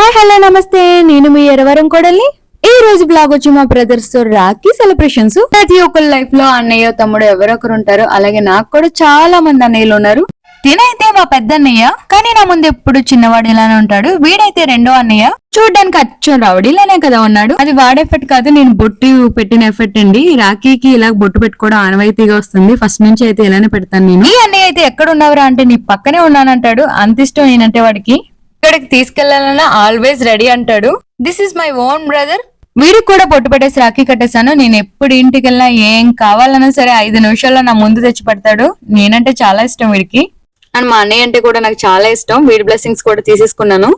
Hi hello నమస్తే. నేను మీ ఎరవరం కొడల్ని. ఈ రోజు బ్లాగ్ వచ్చి మా బ్రదర్స్తో రాఖీ సెలబ్రేషన్స్ ప్రతి ఒక్కరి లైఫ్లో అన్నయ్య తమ్ముడు ఎవరొకరు ఉంటారు. అలాగే నాకు కూడా చాలా మంది అన్నయ్యలు ఉన్నారు. తినైతే మా పెద్ద అన్నయ్య కానీ నా ముందు ఎప్పుడు చిన్నవాడు ఇలానే ఉంటాడు. వీడైతే రెండో అన్నయ్య. చూడ్డానికి అచ్చం రౌడీలానే కదా ఉన్నాడు. అది వాడే ఎఫెక్ట్ కాదు నేను బొట్టు పెట్టిన ఎఫెక్ట్ అండి. రాఖీకి ఇలా బొట్టు పెట్టుకోవడం ఆనవాయితీగా వస్తుంది. ఫస్ట్ నుంచి అయితే ఇలానే పెడతాను నేను. ఈ అన్నయ్య అయితే ఎక్కడ ఉన్నావురా అంటే నీ పక్కనే ఉన్నానంటాడు. అంత ఇష్టం ఏంటంటే వాడికి? ఇక్కడికి తీసుకెళ్ళాలన్నా ఆల్వేస్ రెడీ అంటాడు. This is my own brother వీడికి కూడా పొట్టు పెట్టేసి రాఖీ కట్టేశాను. నేను ఎప్పుడు ఇంటికి వెళ్ళినా ఏం కావాలన్నా సరే ఐదు నిమిషాల్లో నా ముందు తెచ్చి పెడతాడు. నేనంటే చాలా ఇష్టం వీడికి. అండ్ మా అన్నయ్య అంటే కూడా నాకు చాలా ఇష్టం. వీడి బ్లెస్సింగ్స్ కూడా తీసేసుకున్నాను.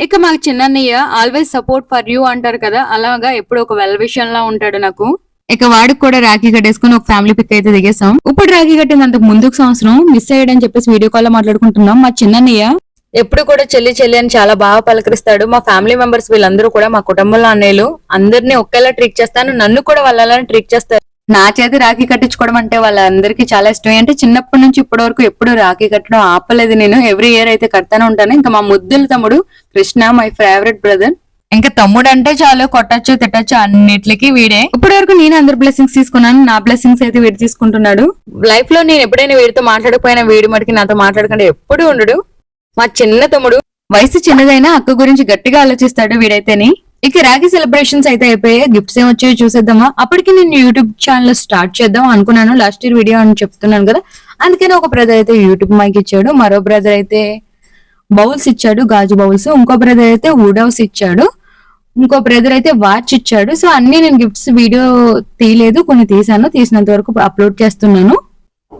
ఇక మాకు చిన్నన్నయ్య ఆల్వేస్ సపోర్ట్ ఫర్ యూ అంటారు కదా అలాగా ఎప్పుడు ఒక వెల్ విషయం లా ఉంటాడు నాకు. ఇక వాడికి కూడా రాఖీ కట్టేసుకుని ఒక ఫ్యామిలీ పిక్ అయితే దిగేసాం ఇప్పుడు రాఖీ కట్టింది అంతకు ముందుకు సంవత్సరం మిస్ అయ్యాడని చెప్పేసి వీడియో కాల్లో మాట్లాడుకుంటున్నాం. మా చిన్నన్నయ్య ఎప్పుడు కూడా చెల్లి చెల్లి అని చాలా బాగా పలకరిస్తాడు. మా ఫ్యామిలీ మెంబర్స్ వీళ్ళందరూ కూడా మా కుటుంబంలో అన్నయ్యలు అందరినీ ఒకేలా ట్రీట్ చేస్తాను. నన్ను కూడా వాళ్ళలా ట్రీట్ చేస్తారు. నా చేతి రాఖీ కట్టించుకోవడం అంటే వాళ్ళందరికీ చాలా ఇష్టం. అంటే చిన్నప్పటి నుంచి ఇప్పటి వరకు ఎప్పుడు రాఖీ కట్టడం ఆపలేదు. నేను ఎవ్రీ ఇయర్ అయితే కడతానే ఉంటాను. ఇంకా మా ముద్దుల తమ్ముడు కృష్ణ మై ఫేవరెట్ బ్రదర్. ఇంకా తమ్ముడు అంటే చాలు కొట్టచ్చు తిట్టచ్చు అన్నిట్లకి వీడే. ఇప్పటి వరకు నేను అందరు బ్లెస్సింగ్స్ తీసుకున్నాను. నా బ్లెస్సింగ్స్ అయితే వీడు తీసుకుంటున్నాడు. లైఫ్లో నేను ఎప్పుడైనా వీడితో మాట్లాడకపోయినా వీడి మటుకి నాతో మాట్లాడకుండా ఎప్పుడు ఉండడు. మా చిన్న తమ్ముడు. వయసు చిన్నదైనా అక్క గురించి గట్టిగా ఆలోచిస్తాడు వీడైతేనే. ఇక రాఖీ సెలబ్రేషన్స్ అయితే అయిపోయాయి. గిఫ్ట్స్ ఏం వచ్చాయో చూసేద్దామా. అప్పటికి నేను యూట్యూబ్ ఛానల్ స్టార్ట్ చేద్దాం అనుకున్నాను. లాస్ట్ ఇయర్ వీడియో అని చెప్తున్నాను కదా. అందుకని ఒక బ్రదర్ అయితే యూట్యూబ్ మైక్ ఇచ్చాడు. మరో బ్రదర్ అయితే బౌల్స్ ఇచ్చాడు. గాజు బౌల్స్. ఇంకో బ్రదర్ అయితే వుడ్ హౌస్ ఇచ్చాడు. ఇంకో బ్రదర్ అయితే వాచ్ ఇచ్చాడు. సో అన్ని నేను గిఫ్ట్స్ వీడియో తీయలేదు. కొన్ని తీసాను తీసినంత వరకు అప్లోడ్ చేస్తున్నాను.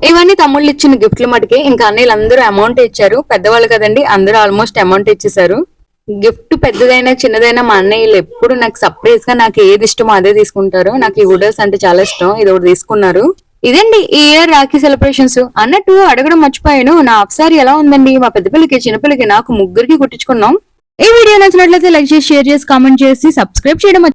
ఇవన్నీ తమ్ముళ్ళు ఇచ్చిన గిఫ్ట్లు మటుకే. ఇంకా అన్నయ్యలు అందరూ అమౌంట్ ఇచ్చారు. పెద్దవాళ్ళు కదండి అందరూ ఆల్మోస్ట్ అమౌంట్ ఇచ్చేసారు గిఫ్ట్ పెద్దదైనా చిన్నదైనా మా అన్నయ్యలు ఎప్పుడు నాకు సర్ప్రైజ్గా నాకు ఏది ఇష్టమో అదే తీసుకుంటారు. నాకు ఈ వుడర్స్ అంటే చాలా ఇష్టం. ఇది ఒకటి తీసుకున్నారు. ఇదండి ఈ ఇయర్ రాఖీ సెలబ్రేషన్స్ అన్నట్టు అడగడం మర్చిపోయాను. నా అప్సారి ఎలా ఉందండి? మా పెద్ద పిల్లకి చిన్నపిల్లకి నాకు ముగ్గురికి కుట్టించుకున్నాం. ఈ వీడియో నచ్చినట్లయితే లైక్ చేసి షేర్ చేసి కామెంట్ చేసి సబ్స్క్రైబ్ చేయడం